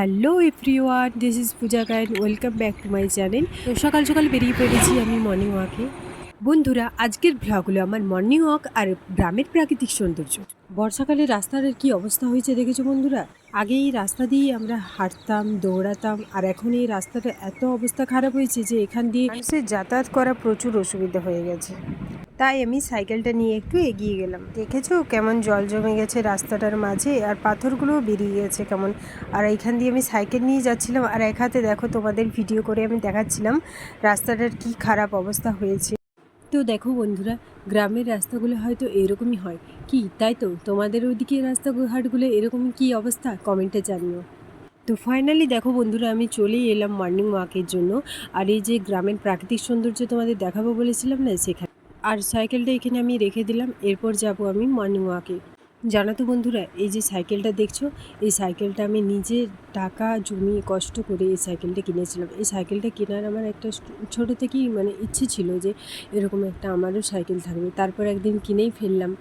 Hello everyone this is Puja Gain welcome back to my channel তো সকাল সকাল বেরিয়ে পড়েছি আমি মর্নিং ওয়াকে বন্ধুরা, আজকের ভ্লগ হলো আমার মর্নিং ওয়াক আর গ্রামের প্রাকৃতিক সৌন্দর্য। বর্ষাকালে রাস্তার কি অবস্থা হয়েছে দেখেছ বন্ধুরা? আগে এই রাস্তা দিয়েই আমরা হাঁটতাম, দৌড়াতাম, আর এখন এই রাস্তাটা এত অবস্থা খারাপ হয়েছে যে এখান দিয়ে যাতায়াত করা প্রচুর অসুবিধা হয়ে গেছে। তাই আমি সাইকেলটা নিয়ে একটু এগিয়ে গেলাম। দেখেছ কেমন জল জমে গেছে রাস্তাটার মাঝে? আর পাথরগুলোও বেরিয়ে গেছে কেমন? আর এইখান দিয়ে আমি সাইকেল নিয়ে যাচ্ছিলাম। আর এক হাতে দেখো তোমাদের ভিডিও করে আমি দেখাচ্ছিলাম রাস্তাটার কি খারাপ অবস্থা হয়েছে। তো দেখো বন্ধুরা, গ্রামের রাস্তাগুলো হয়তো এরকমই হয়। কি, তাই তো? তোমাদের ওইদিকে রাস্তাঘাটগুলো এরকম কি অবস্থা? কমেন্টে জানিও। তো ফাইনালি দেখো বন্ধুরা, আমি চলেই এলাম মর্নিং ওয়াকের জন্য। আর এই যে গ্রামের প্রাকৃতিক সৌন্দর্য তোমাদের দেখাবো বলেছিলাম না, সেখানে আর সাইকেলটা এখানে আমি রেখে দিলাম, এরপর যাব আমি মর্নিং ওয়াকে জানো তো বন্ধুরা, এই যে সাইকেলটা দেখছ, এই সাইকেলটা আমি নিজে টাকা জমিয়ে কষ্ট করে এই সাইকেলটা কিনেছিলাম। এই সাইকেলটা কেনার আমার একটা ছোটো থেকেই মানে ইচ্ছে ছিল যে এরকম একটা আমারও সাইকেল থাকবে। তারপর একদিন কিনেই ফেললাম।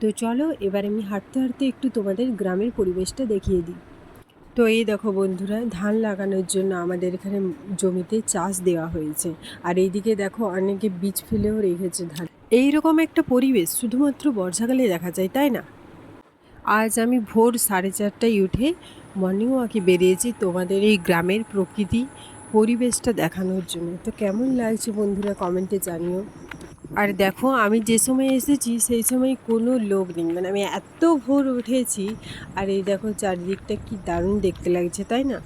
তো চলো, এবার আমি হাঁটতে হাঁটতে একটু তোমাদের গ্রামের পরিবেশটা দেখিয়ে দিই। তো এই দেখো বন্ধুরা, ধান লাগানোর জন্য আমাদের এখানে জমিতে চাষ দেওয়া হয়েছে। আর এইদিকে দেখো অনেকে বীজ ফেলেও রেখেছে ধান। এই রকম একটা পরিবেশ শুধুমাত্র বর্ষাকালে দেখা যায়, তাই না? আজ আমি ভোর সাড়ে চারটায় উঠে মর্নিং ওয়াকে বেরিয়েছি তোমাদের এই গ্রামের প্রকৃতি পরিবেশটা দেখানোর জন্য। তো কেমন লাগছে বন্ধুরা কমেন্টে জানিও। আর দেখো, আমি যে সময় এসেছি, সেই সময় কোনো লোক নেই। মানে আমি এত ভোর উঠেছি, আর এই দেখো চারিদিকটা কি দারুণ দেখতে লাগছে, তাই না?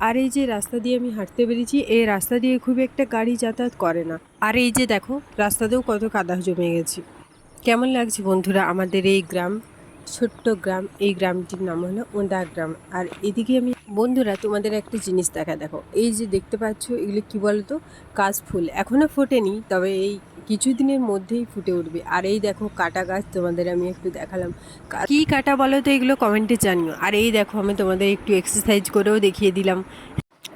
আর এই যে রাস্তা দিয়ে আমি হাঁটতে পেরেছি এই রাস্তা দিয়ে খুব একটা গাড়ি যাতায়াত করে না। আর এই যে দেখো, রাস্তাতেও কত কাদা জমে গেছে। কেমন লাগছে বন্ধুরা আমাদের এই গ্রাম, ছোট্ট গ্রাম? এই গ্রামটির নাম হলো ওন্দা গ্রাম। আর এদিকে আমি, বন্ধুরা তোমাদের একটা জিনিস দেখা, দেখো। এই যে দেখতে পাচ্ছ, এগুলো কি বলতো? কাশফুল এখনও ফোটেনি, তবে এই কিছুদিনের মধ্যেই ফুটে উঠবে। আর এই দেখো কাটা গাছ তোমাদের আমি একটু দেখালাম। কা- কাটা বলো তো, এগুলো কমেন্টে জানিও। আর এই দেখো আমি তোমাদের একটু এক্সারসাইজ করেও দেখিয়ে দিলাম।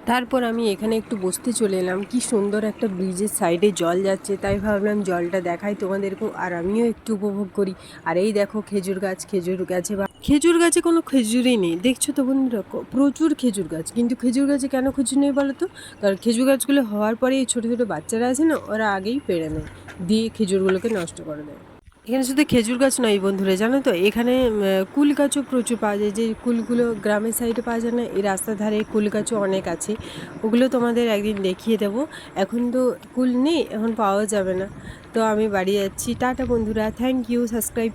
তারপর আমি এখানে একটু বসতে চলে এলাম। কি সুন্দর একটা ব্রিজের সাইডে জল যাচ্ছে, তাই ভাবলাম জলটা দেখাই তোমাদেরকেও। আর আমিও একটু উপভোগ করি। আর এই দেখো খেজুর গাছ, খেজুর গাছে খেজুর গাছে কোনো খেজুরই নেই। দেখছ তো বন্ধুরা প্রচুর খেজুর গাছ। কিন্তু খেজুর গাছে কেন খেজুর নেই বলো তো? কারণ খেজুর গাছগুলো হওয়ার পরে এই ছোটো ছোটো বাচ্চারা আছে না, ওরা আগেই পেড়ে নেয়, দিয়ে খেজুরগুলোকে নষ্ট করে দেয়। এখানে শুধু খেজুর গাছ নয় বন্ধুরা, জানো তো? এখানে কুল গাছও প্রচুর পাওয়া যায়। যে কুলগুলো গ্রামের সাইডে পাওয়া যায় না, এই রাস্তার ধারে কুল গাছও অনেক আছে। ওগুলো তোমাদের একদিন দেখিয়ে দেবো। এখন তো কুল নেই, এখন পাওয়া যাবে না। তো আমি বাড়ি যাচ্ছি। টাটা বন্ধুরা, থ্যাংক ইউ, সাবস্ক্রাইব